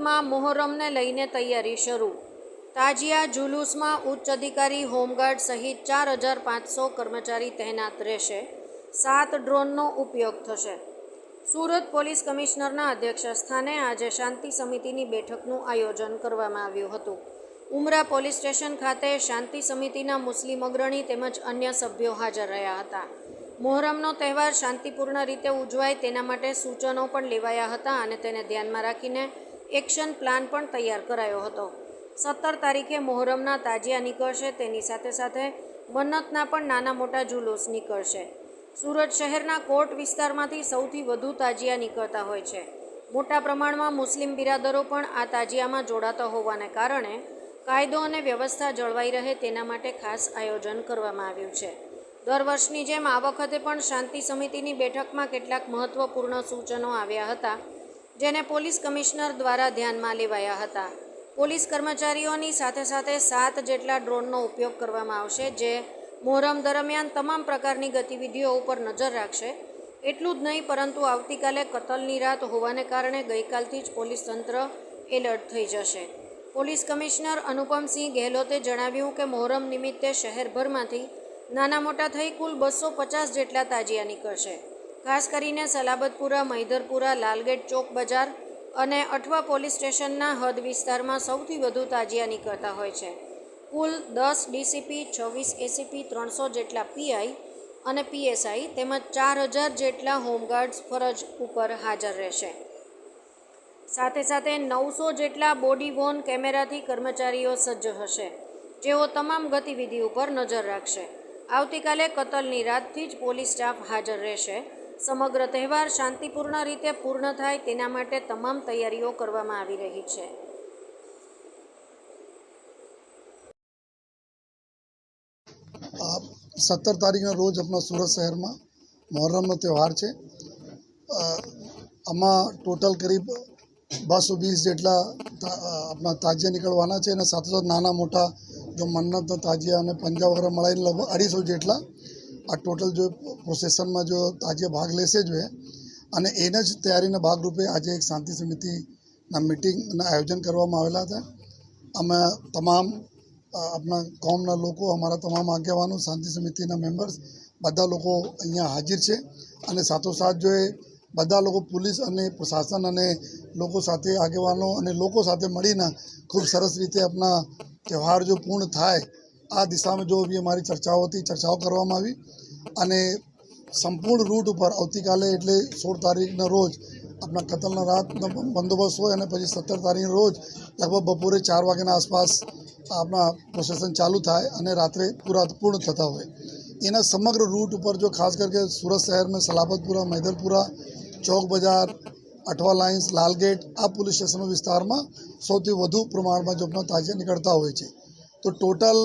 સુરતમાં મોહરમને લઈને તૈયારી શરૂ. તાજિયા જુલુસમાં ઉચ્ચ અધિકારી હોમગાર્ડ સહિત ચાર હજાર પાંચસો કર્મચારી તહેનાત રહેશે. સાત ડ્રોનનો ઉપયોગ થશે. સુરત પોલીસ કમિશનરના અધ્યક્ષ સ્થાને આજે શાંતિ સમિતિની બેઠકનું આયોજન કરવામાં આવ્યું હતું. ઉમરા પોલીસ સ્ટેશન ખાતે શાંતિ સમિતિના મુસ્લિમ અગ્રણી તેમજ અન્ય સભ્યો હાજર રહ્યા હતા. મોહરમનો તહેવાર શાંતિપૂર્ણ રીતે ઉજવાય તેના માટે સૂચનો પણ લેવાયા હતા અને તેને ધ્યાનમાં રાખીને એક્શન પ્લાન પણ તૈયાર કરાયો હતો. સત્તર તારીખે મોહરમના તાજિયા નીકળશે, તેની સાથે સાથે મન્નતના પણ નાના મોટા જુલુસ નીકળશે. સુરત શહેરના કોટ વિસ્તારમાંથી સૌથી વધુ તાજિયા નીકળતા હોય છે. મોટા પ્રમાણમાં મુસ્લિમ બિરાદરો પણ આ તાજિયામાં જોડાતા હોવાને કારણે કાયદો અને વ્યવસ્થા જળવાઈ રહે તેના માટે ખાસ આયોજન કરવામાં આવ્યું છે. દર વર્ષની જેમ આ વખતે પણ શાંતિ સમિતિની બેઠકમાં કેટલાક મહત્વપૂર્ણ સૂચનો આવ્યા હતા. જેને પોલીસ કમિશનર દ્વારા ધ્યાનમાં લેવાયા હતા. પોલીસ કર્મચારીઓની સાથે સાથે સાત જેટલા ડ્રોનનો ઉપયોગ કરવામાં આવશે, જે મોહરમ દરમિયાન તમામ પ્રકારની ગતિવિધિઓ ઉપર નજર રાખશે. એટલું જ નહીં, પરંતુ આવતીકાલે કતલની રાત હોવાને કારણે ગઈકાલથી જ પોલીસ તંત્ર એલર્ટ થઈ જશે. પોલીસ કમિશનર અનુપમસિંહ ગેહલોતે જણાવ્યું કે મોહરમ નિમિત્તે શહેરભરમાંથી નાના મોટા થઈ કુલ બસો પચાસ જેટલા તાજિયા નીકળશે. ખાસ કરીને સલાબતપુરા મૈધરપુરા લાલગેટ ચોક બજાર અને અઠવા પોલીસ સ્ટેશનના હદ વિસ્તારમાં સૌથી વધુ તાજિયા નીકળતા હોય છે. કુલ દસ ડીસીપી, છવ્વીસ એસીપી, ત્રણસો જેટલા પીઆઈ અને પીએસઆઈ તેમજ ચાર હજાર જેટલા હોમગાર્ડ્સ ફરજ ઉપર હાજર રહેશે. સાથે સાથે નવસો જેટલા બોડી વોન કેમેરાથી કર્મચારીઓ સજ્જ હશે, જેઓ તમામ ગતિવિધિ ઉપર નજર રાખશે. આવતીકાલે કતલની રાતથી જ પોલીસ સ્ટાફ હાજર રહેશે સમગ્ર તહેવાર શાંતિપૂર્ણ રીતે પૂર્ણ થાય તેના માટે તમામ તૈયારીઓ કરવામાં આવી રહી છે. સત્તર તારીખના રોજ આપણા સુરત શહેરમાં મોહરમનો તહેવાર છે. આમાં ટોટલ કરીબ બસો વીસ જેટલા આપણા તાજિયા નીકળવાના છે અને સાથે સાથે નાના મોટા જો મન્નતના તાજિયા અને પંજાબ વગેરે મળીને લગભગ અઢીસો જેટલા આ ટોટલ જો પ્રોસેસનમાં જો આજે ભાગ લેશે જ અને એને જ તૈયારીના ભાગરૂપે આજે એક શાંતિ સમિતિના મિટિંગના આયોજન કરવામાં આવેલા હતા. અમે તમામ આપણા કોમના લોકો, અમારા તમામ આગેવાનો, શાંતિ સમિતિના મેમ્બર્સ, બધા લોકો અહીંયા હાજર છે. અને સાથોસાથ જો એ બધા લોકો પોલીસ અને પ્રશાસન અને લોકો સાથે આગેવાનો અને લોકો સાથે મળીને ખૂબ સરસ રીતે આપણા તહેવાર જો પૂર્ણ થાય આ દિશામાં જો બી અમારી ચર્ચાઓ હતી, ચર્ચાઓ કરવામાં આવી અને સંપૂર્ણ રૂટ ઉપર આવતીકાલે એટલે સોળ તારીખના રોજ આપણા કતલના રાતનો બંદોબસ્ત હોય અને પછી સત્તર તારીખના રોજ લગભગ બપોરે ચાર વાગ્યાના આસપાસ આપણા પ્રોસેસન ચાલુ થાય અને રાત્રે પૂરા પૂર્ણ થતા હોય. એના સમગ્ર રૂટ ઉપર જો ખાસ કરીને સુરત શહેરમાં સલાબતપુરા, મૈદલપુરા, ચોક બજાર, અઠવા લાઇન્સ, લાલગેટ આ પોલીસ સ્ટેશનો વિસ્તારમાં સૌથી વધુ પ્રમાણમાં જોબના તાજિયા નીકળતા હોય છે. તો ટોટલ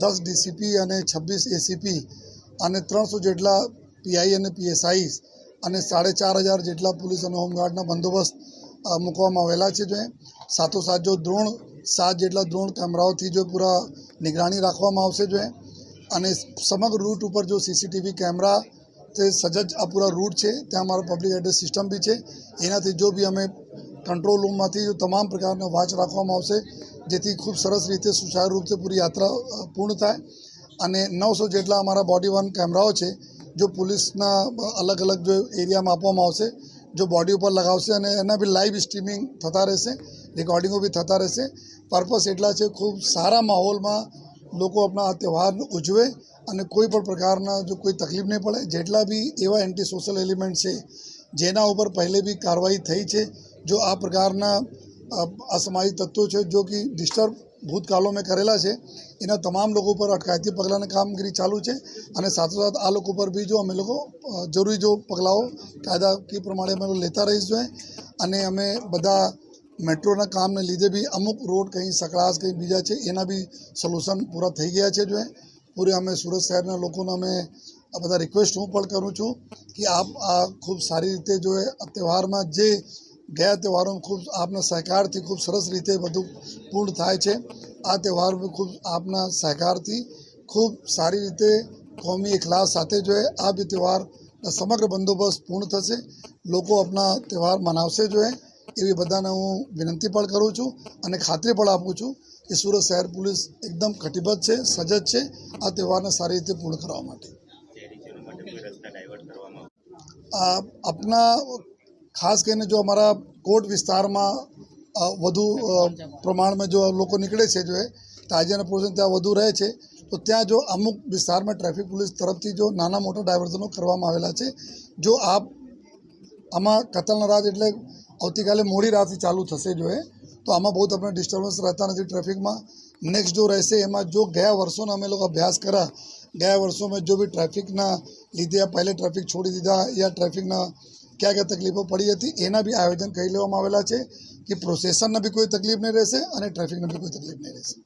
દસ ડીસીપી અને છવ્વીસ એસીપી અને ત્રણસો જેટલા પીઆઈ અને પીએસઆઈ અને સાડે ચાર હજાર જેટલા પોલીસ અને હોમગાર્ડના બંદોબસ્ત મૂકવામાં આવેલા છે. જો સાથોસાથ જો દ્રોણ, સાત જેટલા દ્રોણ કેમેરાઓથી જો પૂરા નિગરાની રાખવામાં આવશે જો અને સમગ્ર રૂટ ઉપર જો સીસીટીવી કેમેરા તે સજજ આ પૂરા રૂટ છે. ત્યાં અમારો પબ્લિક એડ્રેસ સિસ્ટમ બી છે. એનાથી જો બી અમે કંટ્રોલ રૂમમાંથી તમામ પ્રકારનો વાચ રાખવામાં આવશે, જેથી ખૂબ સરસ રીતે સુચારુ રૂપથી પૂરી યાત્રા પૂર્ણ થાય. અને નવસો જેટલા અમારા બોડી વન કેમેરાઓ છે, જો પોલીસના અલગ અલગ જો એરિયામાં આપવામાં આવશે, જો બોડી ઉપર લગાવશે અને એના બી લાઈવ સ્ટ્રીમિંગ થતા રહેશે રેકોર્ડિંગો બી થતા રહેશે. પર્પસ એટલા છે, ખૂબ સારા માહોલમાં લોકો આપણા આ તહેવાર ઉજવે અને કોઈ પણ પ્રકારના જો કોઈ તકલીફ નહીં પડે. જેટલા બી એવા એન્ટી સોશિયલ એલિમેન્ટ છે, જેના ઉપર પહેલે બી કાર્યવાહી થઈ છે જો આ પ્રકારના અસામાજિક તત્વો છે જો કે ડિસ્ટર્બ ભૂતકાળોમાં કરેલા છે, એના તમામ લોકો પર અટકાયતી પગલાંની કામગીરી ચાલુ છે અને સાથોસાથ આ લોકો પર બી જો અમે લોકો જરૂરી જો પગલાઓ કાયદાકીય પ્રમાણે અમે લેતા રહીશું અને અમે બધા મેટ્રોના કામને લીધે બી અમુક રોડ કંઈ સકળાશ, કંઈ બીજા છે, એના બી સોલ્યુશન પૂરા થઈ ગયા છે જો પૂરે અમે સુરત શહેરના લોકોને અમે આ બધા રિક્વેસ્ટ હું પણ કરું છું કે આપ આ ખૂબ સારી રીતે જો તહેવારમાં જે ગયા તહેવારોમાં ખૂબ આપના સહકારથી ખૂબ સરસ રીતે બધું પૂર્ણ થાય છે. આ તહેવારમાં ખૂબ આપના સહકારથી ખૂબ સારી રીતે કોમી એકલાસ સાથે જોઈએ આ બી તહેવાર સમગ્ર બંદોબસ્ત પૂર્ણ થશે. લોકો આપના તહેવાર મનાવશે જોઈએ એવી બધાને હું વિનંતી પણ કરું છું અને ખાતરી પણ આપું છું કે સુરત શહેર પોલીસ એકદમ કટિબદ્ધ છે સજજ છે આ તહેવારને સારી રીતે પૂર્ણ કરવા માટે. આ આપના ખાસ કરીને જો અમારા કોર્ટ વિસ્તારમાં વધુ પ્રમાણમાં જો લોકો નીકળે છે, જો એ તાજિયાના પોઝિશન ત્યાં વધુ રહે છે, તો ત્યાં જો અમુક વિસ્તારમાં ટ્રાફિક પોલીસ તરફથી જો નાના મોટા ડાયવર્ઝનો કરવામાં આવેલા છે, જો આપ આમાં કતલના રાત એટલે આવતીકાલે મોડી રાતથી ચાલુ થશે જો એ, તો આમાં બહુ તમને ડિસ્ટર્બન્સ રહેતા નથી ટ્રાફિકમાં. નેક્સ્ટ જો રહેશે, એમાં જો ગયા વર્ષોના અમે લોકો અભ્યાસ કર્યા, ગયા વર્ષોમાં જો બી ટ્રાફિકના લીધે આ પહેલે ટ્રાફિક છોડી દીધા, યા ટ્રાફિકના ક્યાં ક્યાં તકલીફો પડી હતી એના બી આયોજન કરી લેવામાં આવેલા છે કે પ્રોસેસનને બી કોઈ તકલીફ નહીં રહેશે અને ટ્રાફિકને બી કોઈ તકલીફ નહીં રહેશે.